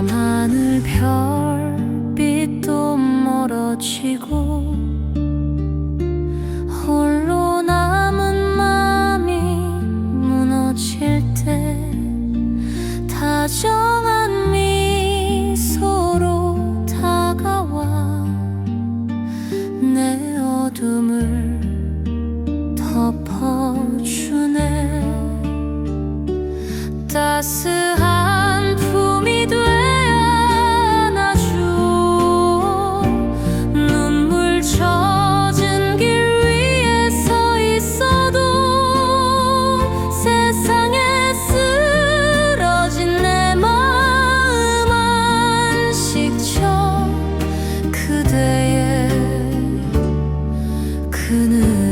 밤하늘 별빛도 멀어지고 홀로 남은 마음이 무너질 때 다정한 미소로 다가와 내 어둠을 덮어주네. 따스한 그늘